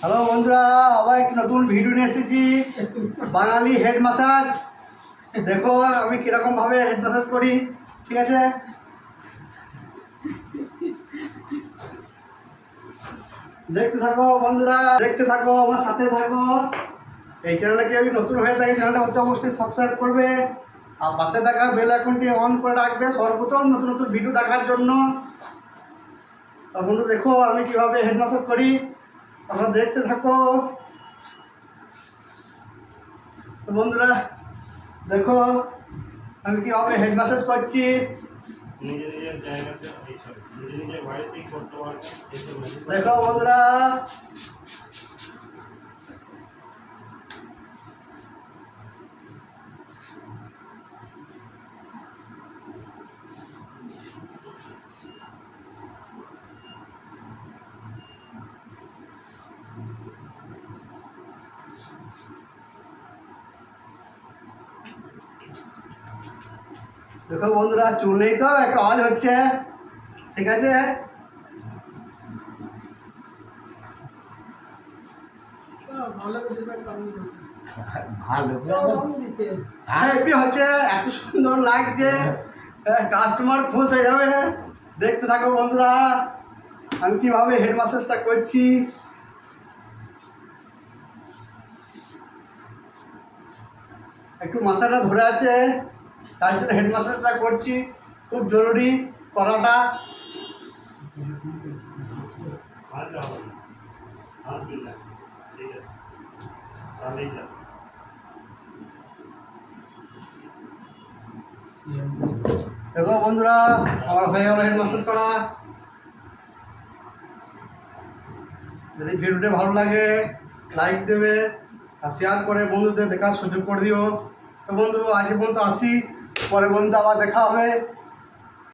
Hello বন্ধুরা, আবার একটি নতুন ভিডিও নিয়ে এসেছি। বাঙালি হেড মাসাজ দেখো, আমি কীরকম ভাবে হেড মাসাজ করি, ঠিক আছে? দেখতে থাকো বন্ধুরা, দেখতে থাকো, আমার সাথে থাকো। এই চ্যানেলে যদি নতুন হয়ে থাকে চ্যানেলটা হচ্ছে অবশ্যই সাবস্ক্রাইব করবে। আর পাশে থাকা বেল আইকনটি অন করে রাখবে, সর্বপ্রথম নতুন নতুন ভিডিও দেখার জন্য। তা বন্ধু, দেখো আমি কীভাবে হেড মাসাজ করি। তখন দেখতে থাকো। তো বন্ধুরা দেখো আমি কীভাবে হেড মাসাজ করছি? নিজে নিজের দেখো বন্ধুরা চুল নেই তো একটা আওয়াজ হচ্ছে। ঠিক আছে? ভালো হ্যাঁ। হচ্ছে এত সুন্দর লাগছে। কাস্টমার খুশ হয়ে যাবে। দেখতে থাকো বন্ধুরা। আমি কীভাবে হেড মাসাজটা করছি। একটু মাথাটা ধরে আছে। তাই জন্য হেডমাস্টারটা করছি। খুব জরুরি করাটা। দেখো বন্ধুরা আমার হয়ে গেল হেডমাস্টার করা। যদি ভিডিওটা ভালো লাগে লাইক দেবে আর শেয়ার করে বন্ধুদের দেখার সুযোগ করে দিও। তো বন্ধু, আজ পর্যন্ত আসি। পরে বন্ধু আবার দেখা হবে।